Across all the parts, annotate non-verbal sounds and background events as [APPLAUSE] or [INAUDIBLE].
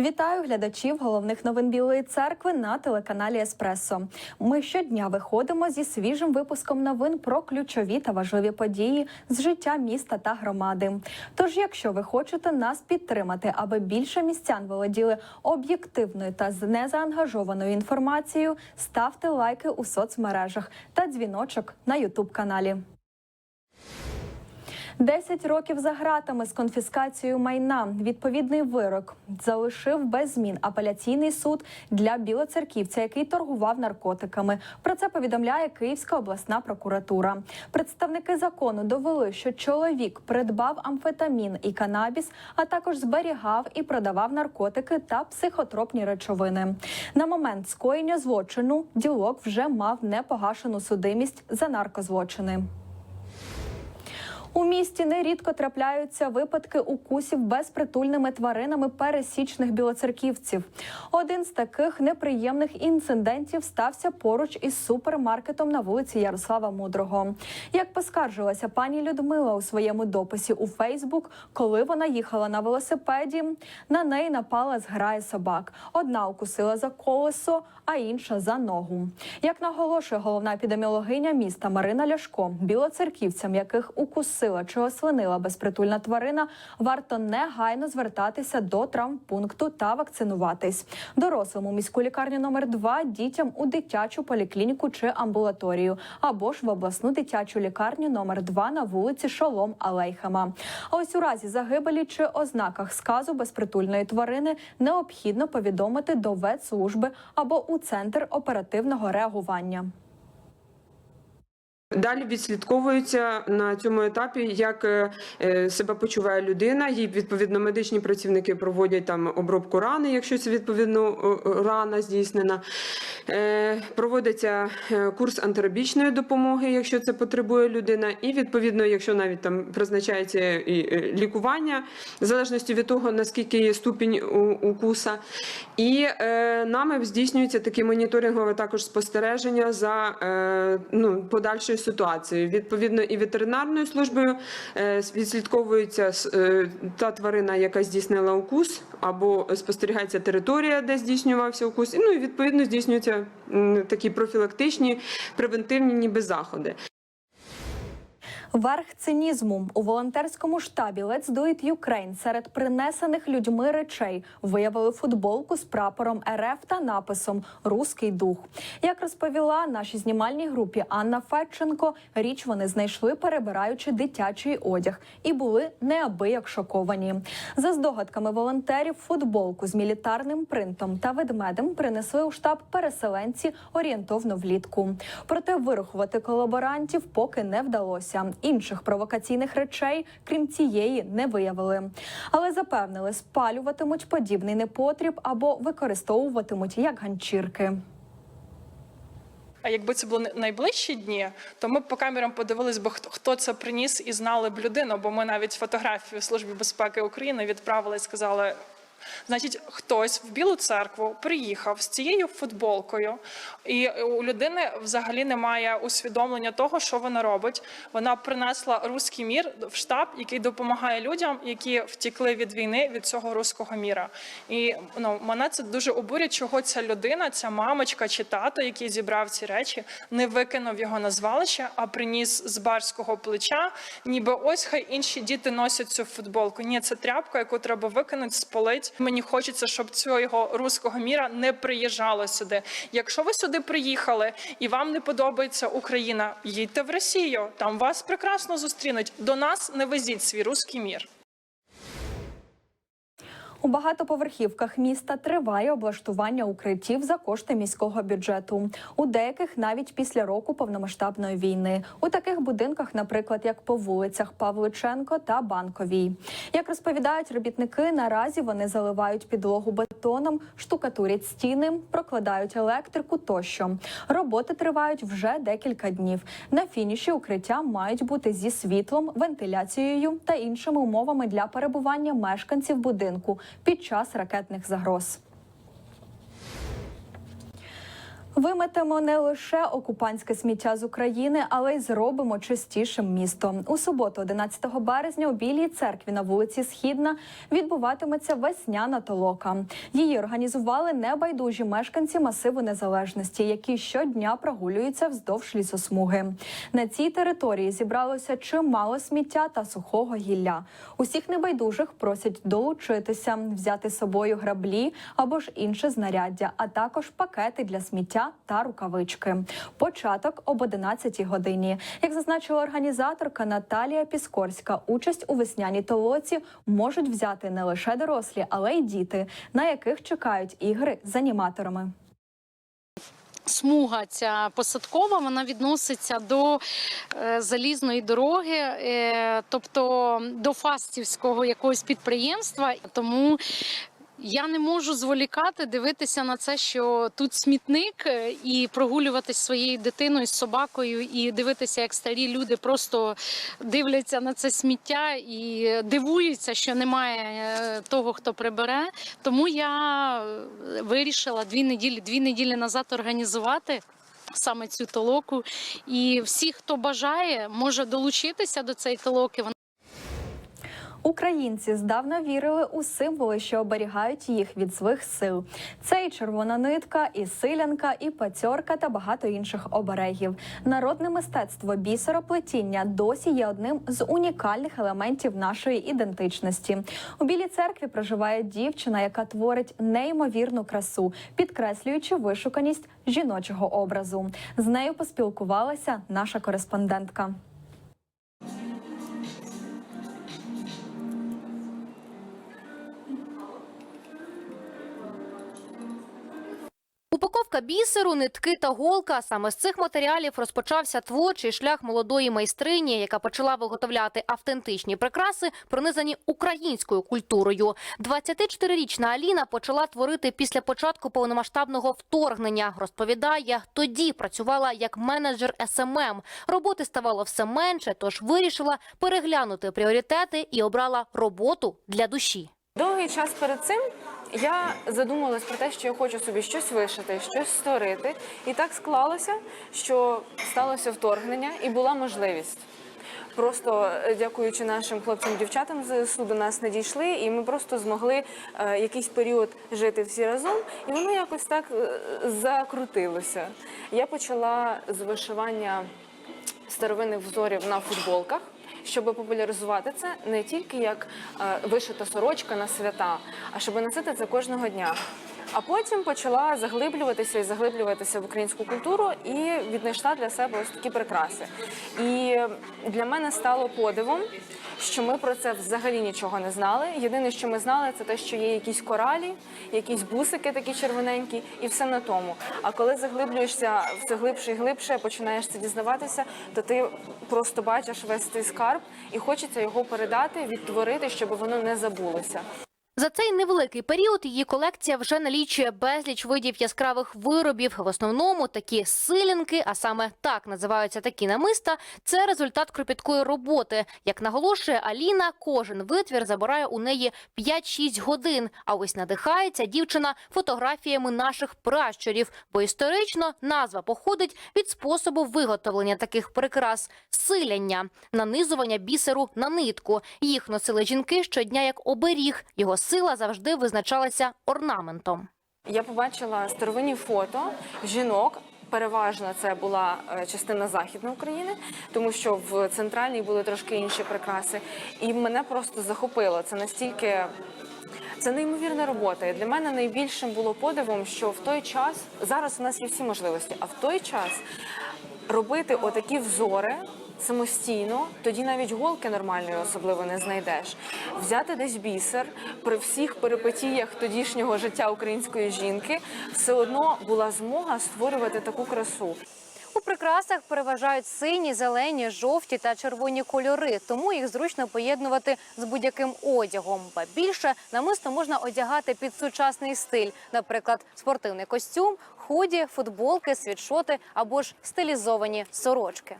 Вітаю глядачів головних новин Білої церкви на телеканалі Еспресо. Ми щодня виходимо зі свіжим випуском новин про ключові та важливі події з життя міста та громади. Тож, якщо ви хочете нас підтримати, аби більше містян володіли об'єктивною та незаангажованою інформацією, ставте лайки у соцмережах та дзвіночок на Ютуб каналі. 10 років за ґратами з конфіскацією майна. Відповідний вирок залишив без змін апеляційний суд для білоцерківця, який торгував наркотиками. Про це повідомляє Київська обласна прокуратура. Представники закону довели, що чоловік придбав амфетамін і канабіс, а також зберігав і продавав наркотики та психотропні речовини. На момент скоєння злочину ділок вже мав непогашену судимість за наркозлочини. У місті нерідко трапляються випадки укусів безпритульними тваринами пересічних білоцерківців. Один з таких неприємних інцидентів стався поруч із супермаркетом на вулиці Ярослава Мудрого. Як поскаржилася пані Людмила у своєму дописі у Фейсбук, коли вона їхала на велосипеді, на неї напала зграя собак. Одна укусила за колесо, а інша за ногу. Як наголошує головна епідеміологиня міста Марина Ляшко, білоцерківцям, яких укусила чи ослинила безпритульна тварина, варто негайно звертатися до травмпункту та вакцинуватись. Дорослим у міську лікарню номер 2 дітям у дитячу поліклініку чи амбулаторію, або ж в обласну дитячу лікарню номер 2 на вулиці Шолом Алейхема. А ось у разі загибелі чи ознаках сказу безпритульної тварини необхідно повідомити до ветслужби або у центр оперативного реагування. Далі відслідковується на цьому етапі, як е, е, себе почуває людина. Їй відповідно медичні працівники проводять там обробку рани, якщо це відповідно рана здійснена. Е, Проводиться курс антирабічної допомоги, якщо це потребує людина, і відповідно, якщо навіть там призначається і лікування, в залежності від того наскільки є ступінь укуса. І нами здійснюється таке моніторингове також спостереження за ну, подальшою ситуацією. Відповідно, і ветеринарною службою е, відслідковується е, та тварина, яка здійснила укус, або спостерігається територія, де здійснювався укус. І, Ну і відповідно здійснюються такі профілактичні превентивні ніби заходи. Верх цинізму у волонтерському штабі Let's Do It Ukraine серед принесених людьми речей виявили футболку з прапором РФ та написом Руський дух. Як розповіла нашій знімальній групі Анна Федченко, річ вони знайшли, перебираючи дитячий одяг, і були неабияк шоковані. За здогадками волонтерів, футболку з мілітарним принтом та ведмедем принесли у штаб переселенці орієнтовно влітку. Проте вирахувати колаборантів поки не вдалося. Інших провокаційних речей, крім цієї, не виявили. Але запевнили, спалюватимуть подібний непотріб або використовуватимуть як ганчірки. А якби це були найближчі дні, то ми б по камерам подивились, бо хто, це приніс і знали б людину. Бо ми навіть фотографію Службі безпеки України відправили і сказали. Значить, хтось в Білу церкву приїхав з цією футболкою, і у людини взагалі немає усвідомлення того, що вона робить. Вона принесла руський мір в штаб, який допомагає людям, які втікли від війни від цього руського міра. І ну мене це дуже обурює, чого ця людина, ця мамочка чи тато, який зібрав ці речі, не викинув його на звалище, а приніс з барського плеча. Ніби ось хай інші діти носять цю футболку. Ні, це тряпка, яку треба викинути, спалити. Мені хочеться, щоб цього руського міра не приїжджало сюди. Якщо ви сюди приїхали і вам не подобається Україна, їдьте в Росію. Там вас прекрасно зустрінуть. До нас не везіть свій руський мір. У багатоповерхівках міста триває облаштування укриттів за кошти міського бюджету. У деяких навіть після року повномасштабної війни. У таких будинках, наприклад, як по вулицях Павличенко та Банковій. Як розповідають робітники, наразі вони заливають підлогу бетоном, штукатурять стіни, прокладають електрику тощо. Роботи тривають вже декілька днів. На фініші укриття мають бути зі світлом, вентиляцією та іншими умовами для перебування мешканців будинку під час ракетних загроз. Виметемо не лише окупантське сміття з України, але й зробимо чистішим місто. У суботу, 11 березня, у Білій церкві на вулиці Східна відбуватиметься весняна толока. Її організували небайдужі мешканці масиву незалежності, які щодня прогулюються вздовж лісосмуги. На цій території зібралося чимало сміття та сухого гілля. Усіх небайдужих просять долучитися, взяти з собою граблі або ж інше знаряддя, а також пакети для сміття та рукавички. Початок об 11 годині. Як зазначила організаторка Наталія Піскорська, участь у весняній толоці можуть взяти не лише дорослі, але й діти, на яких чекають ігри з аніматорами. Смуга ця посадкова вона відноситься до е, залізної дороги, е, тобто до фастівського якогось підприємства. Тому я не можу зволікати дивитися на це, що тут смітник, е, і прогулюватись своєю дитиною з собакою, і дивитися, як старі люди просто дивляться на це сміття і дивуються, що немає е, того, хто прибере. Тому я е, вирішила дві неділі, дві неділі назад організувати. Саме цю толоку, і всі, хто бажає, може долучитися до цієї толоки. Українці здавна вірили у символи, що оберігають їх від злих сил. Це і червона нитка, і силянка, і пацьорка та багато інших оберегів. Народне мистецтво бісероплетіння досі є одним з унікальних елементів нашої ідентичності. У білій церкві проживає дівчина, яка творить неймовірну красу, підкреслюючи вишуканість жіночого образу. З нею поспілкувалася наша кореспондентка. Бісеру, нитки та голка. Саме з цих матеріалів розпочався творчий шлях молодої майстрині, яка почала виготовляти автентичні прикраси, пронизані українською культурою. 24-річна Аліна почала творити після початку повномасштабного вторгнення. Розповідає, тоді працювала як менеджер СММ. Роботи ставало все менше, тож вирішила переглянути пріоритети і обрала роботу для душі. Довгий час перед цим я задумалась про те, що я хочу собі щось вишити, щось створити. І так склалося, що сталося вторгнення і була можливість. Просто е, дякуючи нашим хлопцям-дівчатам з ЗСУ до нас надійшли, і ми просто змогли е, якийсь період жити всі разом, і воно якось так е, закрутилося. Я почала з вишивання старовинних взорів на футболках. Щоб популяризувати це не тільки як е, вишита сорочка на свята, а щоб носити це кожного дня. А потім почала заглиблюватися і заглиблюватися в українську культуру і віднайшла для себе ось такі прикраси. І для мене стало подивом, що ми про це взагалі нічого не знали. Єдине, що ми знали, це те, що є якісь коралі, якісь бусики такі червоненькі, і все на тому. А коли заглиблюєшся все глибше і глибше, починаєш це дізнаватися, то ти просто бачиш весь цей скарб і хочеться його передати, відтворити, щоб воно не забулося. За цей невеликий період її колекція вже налічує безліч видів яскравих виробів. В основному такі силінки, а саме так називаються такі намиста. Це результат кропіткої роботи. Як наголошує Аліна, кожен витвір забирає у неї 5-6 годин. А ось надихається дівчина фотографіями наших пращурів, бо історично назва походить від способу виготовлення таких прикрас силяння, нанизування бісеру на нитку. Їх носили жінки щодня як оберіг. Його сила завжди визначалася орнаментом. Я побачила старовинні фото жінок. Переважно це була е, частина західної України, тому що в центральній були трошки інші прикраси. І мене просто захопило. Це настільки це неймовірна робота. І для мене найбільшим було подивом, що в той час зараз у нас є всі можливості, а в той час робити отакі взори. Самостійно, тоді навіть голки нормальної особливо не знайдеш. Взяти десь бісер при всіх перипетіях тодішнього життя української жінки, все одно була змога створювати таку красу. У прикрасах переважають сині, зелені, жовті та червоні кольори, тому їх зручно поєднувати з будь-яким одягом. Ба більше намисто можна одягати під сучасний стиль, наприклад, спортивний костюм, худі, футболки, світшоти або ж стилізовані сорочки.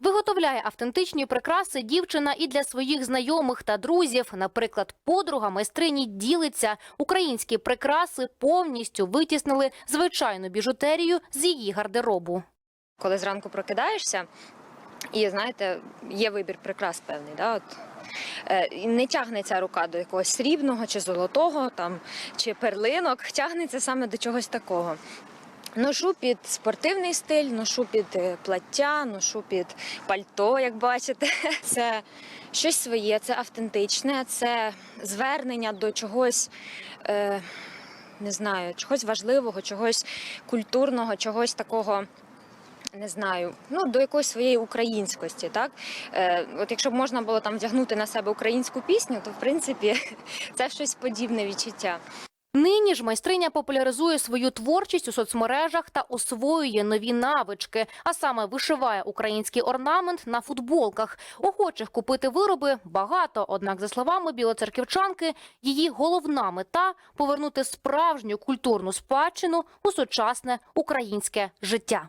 Виготовляє автентичні прикраси дівчина і для своїх знайомих та друзів. Наприклад, подруга майстрині ділиться. Українські прикраси повністю витіснили звичайну біжутерію з її гардеробу. коли зранку прокидаєшся, і знаєте, є вибір прикрас певний. Да? От, не тягнеться рука до якогось срібного чи золотого, там, чи перлинок, тягнеться саме до чогось такого. Ношу під спортивний стиль, ношу під е, плаття, ношу під пальто, як бачите. [LAUGHS] Це щось своє, це автентичне, це звернення до чогось. Е, не знаю, чогось важливого, чогось культурного, чогось такого не знаю, ну до якоїсь своєї українськості, так е, от якщо б можна було там вдягнути на себе українську пісню, то в принципі [LAUGHS] це щось подібне відчуття. Нині ж майстриня популяризує свою творчість у соцмережах та освоює нові навички, а саме вишиває український орнамент на футболках. Охочих купити вироби багато. Однак, за словами білоцерківчанки, її головна мета повернути справжню культурну спадщину у сучасне українське життя.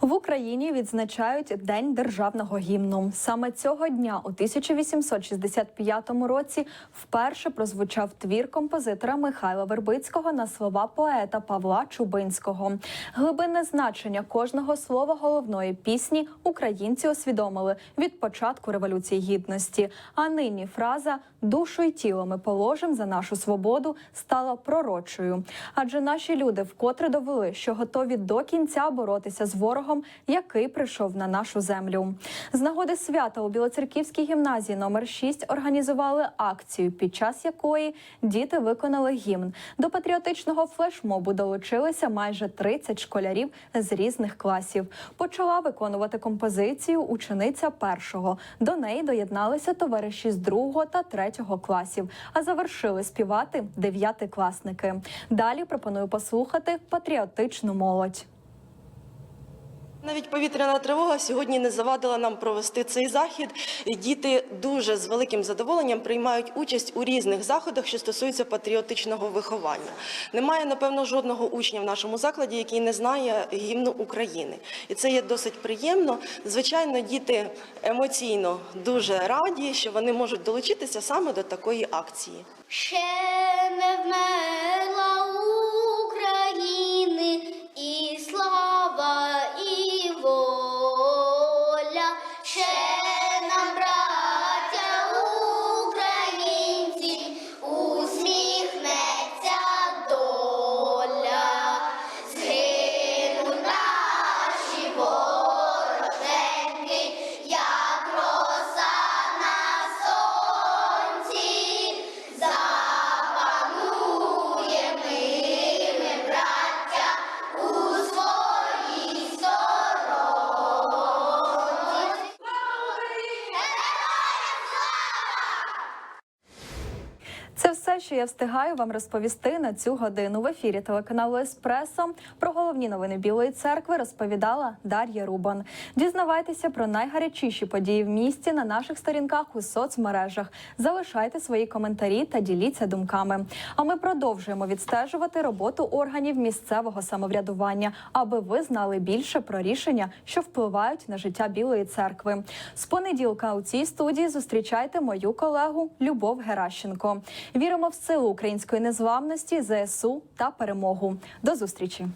В Україні відзначають День державного гімну. Саме цього дня, у 1865 році, вперше прозвучав твір композитора Михайла Вербицького на слова поета Павла Чубинського. Глибинне значення кожного слова головної пісні українці усвідомили від початку революції гідності. А нині фраза душу й тіло ми положим за нашу свободу стала пророчою. Адже наші люди вкотре довели, що готові до кінця боротися з ворогом, який прийшов на нашу землю. З нагоди свята у Білоцерківській гімназії номер 6 організували акцію, під час якої діти виконали гімн. До патріотичного флешмобу долучилися майже 30 школярів з різних класів. Почала виконувати композицію учениця першого. До неї доєдналися товариші з другого та третього класів. А завершили співати дев'ятикласники. Далі пропоную послухати патріотичну молодь. Навіть повітряна тривога сьогодні не завадила нам провести цей захід. Діти дуже з великим задоволенням приймають участь у різних заходах, що стосуються патріотичного виховання. Немає, напевно, жодного учня в нашому закладі, який не знає гімну України. І це є досить приємно. Звичайно, діти емоційно дуже раді, що вони можуть долучитися саме до такої акції. Ще не вмерла що я встигаю вам розповісти на цю годину. В ефірі телеканалу Еспресо про головні новини Білої церкви розповідала Дар'я Рубан. Дізнавайтеся про найгарячіші події в місті на наших сторінках у соцмережах. Залишайте свої коментарі та діліться думками. А ми продовжуємо відстежувати роботу органів місцевого самоврядування, аби ви знали більше про рішення, що впливають на життя Білої церкви. З понеділка у цій студії зустрічайте мою колегу Любов Геращенко. Віримо в силу української незламності, ЗСУ та перемогу. До зустрічі.